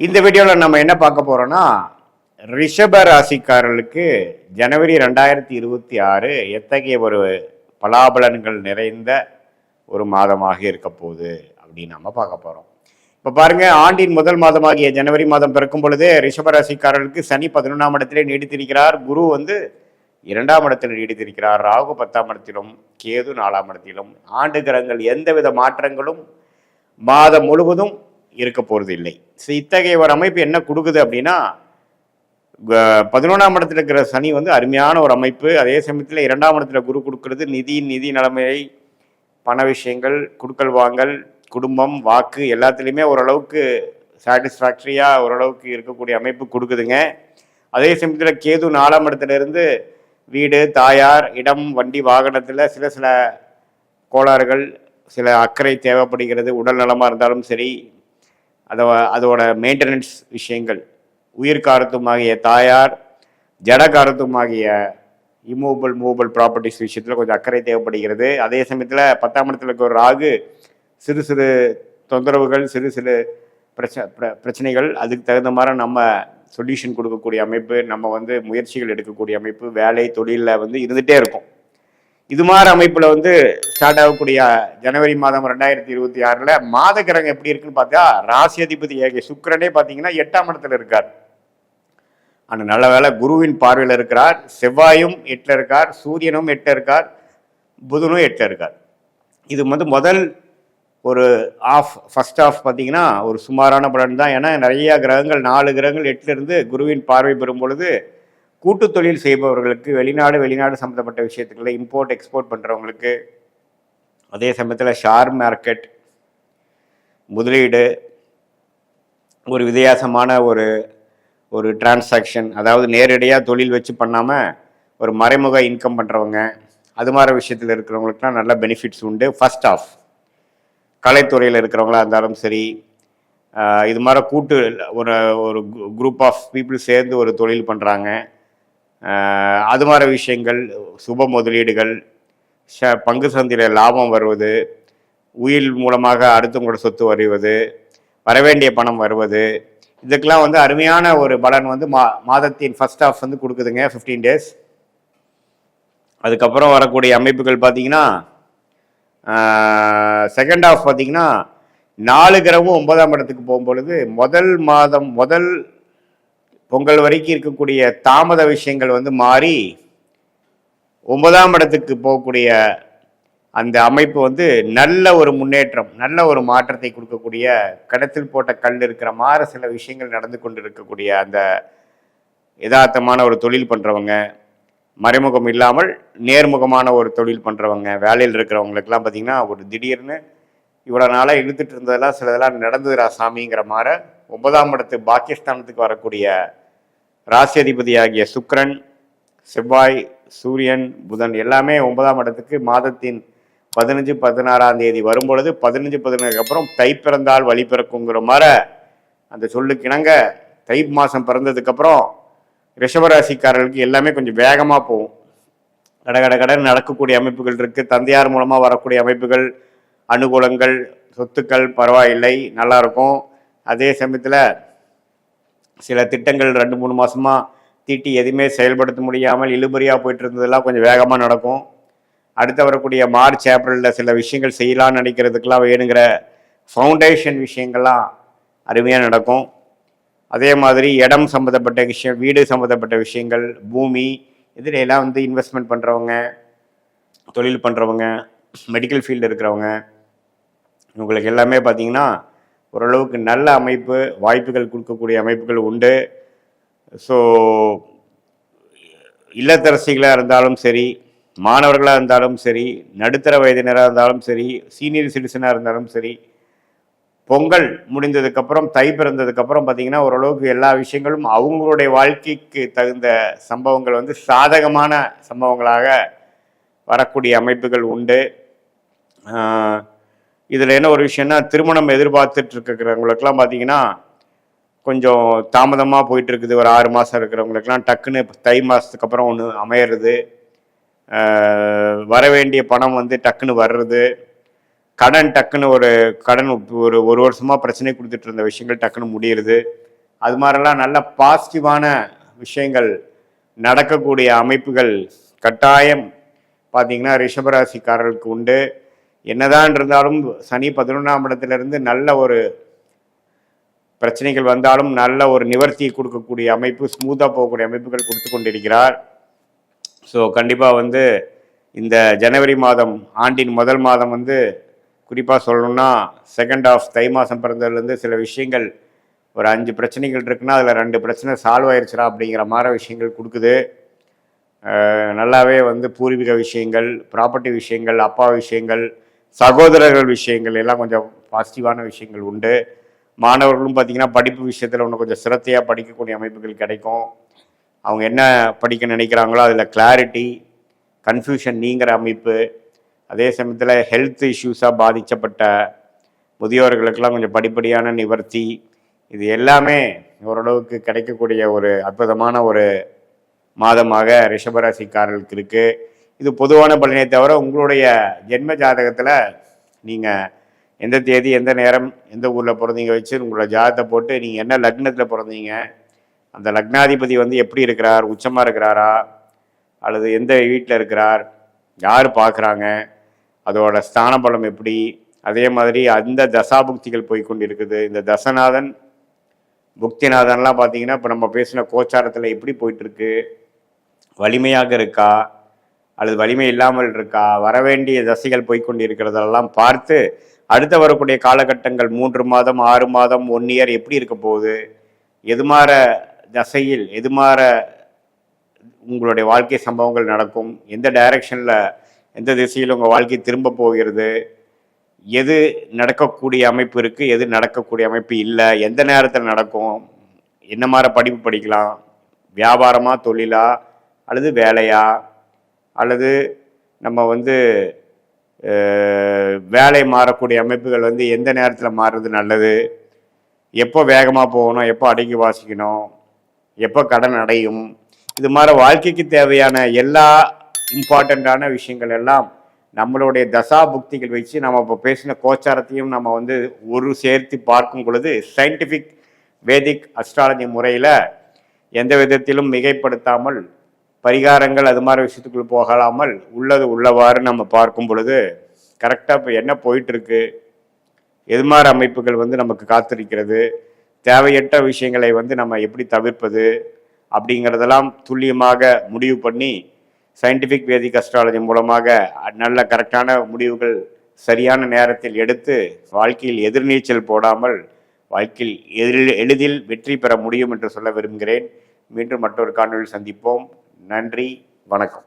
இந்த வீடியோவில் நம்ம என்ன பார்க்க போகிறோன்னா ரிஷப ராசிக்காரர்களுக்கு ஜனவரி ரெண்டாயிரத்தி இருபத்தி ஆறு எத்தகைய ஒரு பலாபலன்கள் நிறைந்த ஒரு மாதமாக இருக்க போகுது அப்படின்னு நம்ம பார்க்க போகிறோம் இப்போ பாருங்க ஆண்டின் முதல் மாதமாகிய ஜனவரி மாதம் பிறக்கும் பொழுதே ரிஷப ராசிக்காரர்களுக்கு சனி பதினொன்றாம் இடத்திலே நீடித்திருக்கிறார். குரு வந்து இரண்டாம் இடத்தில் நீடித்திருக்கிறார். ராகு பத்தாம் இடத்திலும் கேது நாலாம் இடத்திலும். ஆண்டு கிரகங்கள் எந்தவித மாற்றங்களும் மாதம் முழுவதும் இருக்க போகிறது இல்லை. ஸோ இத்தகைய ஒரு அமைப்பு என்ன கொடுக்குது அப்படின்னா பதினொன்றாம் இடத்துல இருக்கிற சனி வந்து அருமையான ஒரு அமைப்பு. அதே சமயத்தில் இரண்டாம் இடத்துல குரு கொடுக்கறது நிதி நிதி நிலைமையை பண விஷயங்கள் குடுக்கல் வாங்கல் குடும்பம் வாக்கு எல்லாத்துலேயுமே ஓரளவுக்கு சாட்டிஸ்ஃபேக்ட்ரியாக ஓரளவுக்கு இருக்கக்கூடிய அமைப்பு கொடுக்குதுங்க. அதே சமயத்தில் கேது நாலாம் இடத்துலேருந்து வீடு தாயார் இடம் வண்டி வாகனத்தில் சில சில கோளாறுகள் சில அக்கறை தேவைப்படுகிறது. உடல் நலமாக இருந்தாலும் சரி அதை அதோட மெயின்டெனன்ஸ் விஷயங்கள். உயிர்காரத்துமாகிய தாயார் ஜடகாரத்துமாகிய இம்மூவபிள் மூவபிள் ப்ராப்பர்ட்டிஸ் விஷயத்தில் கொஞ்சம் அக்கறை தேவைப்படுகிறது. அதே சமயத்தில் பத்தாம் இடத்துல இருக்க ஒரு ராகு சிறு சிறு தொந்தரவுகள் சிறு சிறு பிரச்ச பிரச்சனைகள் அதுக்கு தகுந்த மாதிரி நம்ம சொல்யூஷன் கொடுக்கக்கூடிய அமைப்பு நம்ம வந்து முயற்சிகள் எடுக்கக்கூடிய அமைப்பு வேலை தொழிலில் வந்து இருந்துகிட்டே இருக்கும். இது மாதிரி அமைப்பில் வந்து ஸ்டார்ட் ஆகக்கூடிய ஜனவரி மாதம் ரெண்டாயிரத்தி இருபத்தி ஆறில் மாத கிரகம் எப்படி இருக்குன்னு பார்த்தா ராசி அதிபதி ஏகே சுக்கரனே பார்த்தீங்கன்னா எட்டாம் இடத்துல இருக்கார். ஆனால் நல்ல வேளை குருவின் பார்வையில் இருக்கிறார். செவ்வாயும் எட்டில் இருக்கார். சூரியனும் எட்டில் இருக்கார். புதனும் எட்டில் இருக்கார். இது வந்து முதல் ஒரு ஆஃப் ஃபர்ஸ்ட் ஆஃப் பார்த்தீங்கன்னா ஒரு சுமாரான பலன் தான். ஏன்னா நிறைய கிரகங்கள் நாலு கிரகங்கள் எட்டுல இருந்து குருவின் பார்வை பெறும் பொழுது கூட்டு தொழில் செய்பவர்களுக்கு வெளிநாடு வெளிநாடு சம்மந்தப்பட்ட விஷயத்துக்குள்ள இம்போர்ட் எக்ஸ்போர்ட் பண்ணுறவங்களுக்கு அதே சமயத்தில் ஷேர் மார்க்கெட் முதலீடு ஒரு வித்தியாசமான ஒரு ஒரு டிரான்சாக்ஷன் அதாவது நேரடியாக தொழில் வச்சு பண்ணாமல் ஒரு மறைமுக இன்கம் பண்ணுறவங்க அது மாதிரி விஷயத்தில் இருக்கிறவங்களுக்குலாம் நல்ல பெனிஃபிட்ஸ் உண்டு. ஃபர்ஸ்ட் ஆஃப் கலைத்துறையில் இருக்கிறவங்களா இருந்தாலும் சரி இது மாதிரி கூட்டு ஒரு ஒரு குரூப் ஆஃப் பீப்புள் சேர்ந்து ஒரு தொழில் பண்ணுறாங்க அது மாதிரி விஷயங்கள் சுப முதலீடுகள் ஷ பங்கு சந்தையில் லாபம் வருவது உயில் மூலமாக அடுத்தவங்களோட சொத்து வருவது வரவேண்டிய பணம் வருவது இதுக்கெல்லாம் வந்து அருமையான ஒரு பலன் வந்து மா மாதத்தின் ஃபர்ஸ்ட் ஆஃப் வந்து கொடுக்குதுங்க ஃபிஃப்டீன் டேஸ் அதுக்கப்புறம் வரக்கூடிய அமைப்புகள் பார்த்தீங்கன்னா செகண்ட் ஆஃப் பார்த்தீங்கன்னா நாலு கிரகமும் ஒன்பதாம் இடத்துக்கு போகும்பொழுது முதல் மாதம் முதல் பொங்கல் வரைக்கும் இருக்கக்கூடிய தாமத விஷயங்கள் வந்து மாறி ஒன்பதாம் இடத்துக்கு போகக்கூடிய அந்த அமைப்பு வந்து நல்ல ஒரு முன்னேற்றம் நல்ல ஒரு மாற்றத்தை கொடுக்கக்கூடிய கடத்தில் போட்ட கல் இருக்கிற மாதிரி சில விஷயங்கள் நடந்து கொண்டு இருக்கக்கூடிய அந்த யதார்த்தமான ஒரு தொழில் பண்ணுறவங்க மறைமுகம் இல்லாமல் நேர்முகமான ஒரு தொழில் பண்ணுறவங்க வேலையில் இருக்கிறவங்களுக்கெல்லாம் பார்த்திங்கன்னா ஒரு திடீர்னு இவ்வளோ நாளாக இழுத்துட்டு இருந்ததெல்லாம் சிலதெல்லாம் நடந்துதுரா சாமிங்கிற மாதிரி ஒன்பதாம் இடத்து பாகிஸ்தானத்துக்கு வரக்கூடிய ராசி அதிபதியாகிய சுக்ரன் செவ்வாய் சூரியன் புதன் எல்லாமே ஒன்பதாம் இடத்துக்கு மாதத்தின் பதினஞ்சு பதினாறாம் தேதி வரும்பொழுது பதினஞ்சு பதினேழுக்கு அப்புறம் தை பிறந்தால் வழி பிறக்குங்கிற மாதிரி அந்த சொல்லுக்கு இணங்க தை மாதம் பிறந்ததுக்கப்புறம் ரிஷபராசிக்காரர்களுக்கு எல்லாமே கொஞ்சம் வேகமாக போகும். கட கட கடன் நடக்கக்கூடிய அமைப்புகள் இருக்குது தந்தையார் மூலமாக வரக்கூடிய அமைப்புகள் அனுகூலங்கள் சொத்துக்கள் பரவாயில்லை நல்லா இருக்கும். அதே சமயத்தில் சில திட்டங்கள் ரெண்டு மூணு மாதமாக தீட்டி எதுவுமே செயல்படுத்த முடியாமல் இழுபறியாக போயிட்டு இருந்ததெல்லாம் கொஞ்சம் வேகமாக நடக்கும். அடுத்து வரக்கூடிய மார்ச் ஏப்ரலில் சில விஷயங்கள் செய்யலாம்னு நினைக்கிறதுக்கெல்லாம் வேணுங்கிற ஃபவுண்டேஷன் விஷயங்கள்லாம் அருமையாக நடக்கும். அதே மாதிரி இடம் சம்மந்தப்பட்ட விஷயம் வீடு சம்மந்தப்பட்ட விஷயங்கள் பூமி இதிலெல்லாம் வந்து இன்வெஸ்ட்மெண்ட் பண்ணுறவங்க தொழில் பண்ணுறவங்க மெடிக்கல் ஃபீல்டு இருக்கிறவங்க இவங்களுக்கு எல்லாமே பார்த்தீங்கன்னா ஓரளவுக்கு நல்ல அமைப்பு வாய்ப்புகள் கொடுக்கக்கூடிய அமைப்புகள் உண்டு. ஸோ இல்லத்தரசிகளாக இருந்தாலும் சரி மாணவர்களாக இருந்தாலும் சரி நடுத்தர வயதினராக இருந்தாலும் சரி சீனியர் சிட்டிசனாக இருந்தாலும் சரி பொங்கல் முடிந்ததுக்கப்புறம் தை பிறந்ததுக்கப்புறம் பார்த்திங்கன்னா ஓரளவுக்கு எல்லா விஷயங்களும் அவங்களுடைய வாழ்க்கைக்கு தகுந்த சம்பவங்கள் வந்து சாதகமான சம்பவங்களாக வரக்கூடிய அமைப்புகள் உண்டு. இதில் என்ன ஒரு விஷயம்னா திருமணம் எதிர்பார்த்துட்டு இருக்கிறவங்களுக்கெல்லாம் பார்த்தீங்கன்னா கொஞ்சம் தாமதமாக போயிட்டு இருக்குது ஒரு ஆறு மாதம் இருக்கிறவங்களுக்கெல்லாம் டக்குன்னு தை மாதத்துக்கு அப்புறம் ஒன்று அமையிறது. வர வேண்டிய பணம் வந்து டக்குன்னு வர்றது. கடன் டக்குன்னு ஒரு கடன் ஒரு ஒரு வருஷமாக பிரச்சனை கொடுத்துட்டு இருந்த விஷயங்கள் டக்குன்னு முடியுறது. அது மாதிரிலாம் நல்ல பாசிட்டிவான விஷயங்கள் நடக்கக்கூடிய அமைப்புகள் கட்டாயம் பார்த்தீங்கன்னா ரிஷபராசிக்காரர்களுக்கு உண்டு. என்னதான் இருந்தாலும் சனி பதினொன்றாம் இடத்திலிருந்து நல்ல ஒரு பிரச்சனைகள் வந்தாலும் நல்ல ஒரு நிவர்த்தி கொடுக்கக்கூடிய அமைப்பு ஸ்மூத்தாக போகக்கூடிய அமைப்புகள் கொடுத்து கொண்டிருக்கிறார். ஸோ கண்டிப்பாக வந்து இந்த ஜனவரி மாதம் ஆண்டின் முதல் மாதம் வந்து குறிப்பாக சொல்லணும்னா செகண்ட் ஆஃப் தை மாதம் பிறந்ததுலேருந்து சில விஷயங்கள் ஒரு அஞ்சு பிரச்சனைகள் இருக்குன்னா அதில் ரெண்டு பிரச்சனை சால்வ் ஆயிருச்சுடா அப்படிங்கிற மாதிரி விஷயங்கள் கொடுக்குது. நல்லாவே வந்து பூர்வீக விஷயங்கள் ப்ராப்பர்ட்டி விஷயங்கள் அப்பா விஷயங்கள் சகோதரர்கள் விஷயங்கள் எல்லாம் கொஞ்சம் பாசிட்டிவான விஷயங்கள் உண்டு. மாணவர்களும் பார்த்திங்கன்னா படிப்பு விஷயத்தில் இன்னும் கொஞ்சம் சிரத்தையாக படிக்கக்கூடிய அமைப்புகள் கிடைக்கும். அவங்க என்ன படிக்க நினைக்கிறாங்களோ அதில் கிளாரிட்டி கன்ஃபியூஷன் நீங்கிற அமைப்பு. அதே சமயத்தில் ஹெல்த் இஷ்யூஸாக பாதிக்கப்பட்ட முதியோர்களுக்கெல்லாம் கொஞ்சம் படிப்படியான நிவர்த்தி. இது எல்லாமே ஓரளவுக்கு கிடைக்கக்கூடிய ஒரு அற்புதமான ஒரு மாதமாக ரிஷபராசிக்காரர்களுக்கு இருக்குது இது பொதுவான பலனை தவிர உங்களுடைய ஜென்ம ஜாதகத்தில் நீங்கள் எந்த தேதி எந்த நேரம் எந்த ஊரில் பிறந்தீங்க வச்சு உங்களோட ஜாதகத்தை போட்டு நீங்கள் என்ன லக்னத்தில் பிறந்தீங்க அந்த லக்னாதிபதி வந்து எப்படி இருக்கிறார் உச்சமாக இருக்கிறாரா அல்லது எந்த வீட்டில் இருக்கிறார் யார் பார்க்குறாங்க அதோட ஸ்தான பலம் எப்படி அதே மாதிரி அந்த தசாபுக்திகள் போய் கொண்டு இருக்குது இந்த தசநாதன் புக்திநாதன்லாம் பார்த்தீங்கன்னா இப்போ நம்ம பேசின கோச்சாரத்தில் எப்படி போயிட்டுருக்கு வலிமையாக இருக்கா அல்லது வலிமை இல்லாமல் இருக்கா? வரவேண்டிய தசைகள் போய்க்கொண்டு இருக்கிறதெல்லாம் பார்த்து அடுத்து வரக்கூடிய காலகட்டங்கள் மூன்று மாதம் ஆறு மாதம் ஒன் இயர் எப்படி இருக்க போகுது? எதுமாற தசையில் எதுமாற உங்களுடைய வாழ்க்கை சம்பவங்கள் நடக்கும்? எந்த டைரக்ஷனில் எந்த திசையில் உங்கள் வாழ்க்கை திரும்ப போகிறது? எது நடக்கக்கூடிய அமைப்பு இருக்குது எது நடக்கக்கூடிய அமைப்பு இல்லை எந்த நேரத்தில் நடக்கும்? என்ன மாதிரி படிப்பு படிக்கலாம்? வியாபாரமாக தொழிலா அல்லது வேலையா? அல்லது நம்ம வந்து வேலை மாறக்கூடிய அமைப்புகள் வந்து எந்த நேரத்தில் மாறுறது நல்லது? எப்போ வேகமாக போகணும்? எப்போ அடக்கி வாசிக்கணும்? எப்போ கடன் அடையும்? இது மாதிரி வாழ்க்கைக்கு தேவையான எல்லா இம்பார்ட்டண்ட்டான விஷயங்கள் எல்லாம் நம்மளுடைய தசா புக்திகள் வச்சு நம்ம இப்போ பேசின கோச்சாரத்தையும் நம்ம வந்து ஒரு சேர்த்து பார்க்கும் பொழுது சயின்டிஃபிக் வேதிக் அஸ்ட்ராலஜி முறையில் எந்த விதத்திலும் மிகைப்படுத்தாமல் பரிகாரங்கள் அது மாதிரி விஷயத்துக்குள்ள போகலாமல் உள்ளது உள்ளவாறு நம்ம பார்க்கும் பொழுது கரெக்டாக இப்போ என்ன போயிட்டுருக்கு? எது மாதிரி அமைப்புகள் வந்து நமக்கு காத்திருக்கிறது? தேவையற்ற விஷயங்களை வந்து நம்ம எப்படி தவிர்ப்பது? அப்படிங்கிறதெல்லாம் துல்லியமாக முடிவு பண்ணி சயின்டிஃபிக் வேதிக் அஸ்ட்ராலஜி மூலமாக நல்ல கரெக்டான முடிவுகள் சரியான நேரத்தில் எடுத்து வாழ்க்கையில் எதிர்நீச்சல் போடாமல் வாழ்க்கையில் எதிரில் எளிதில் வெற்றி பெற முடியும் என்று சொல்ல விரும்புகிறேன். மீண்டும் மற்றொரு காணொலியில் சந்திப்போம். நன்றி வணக்கம்.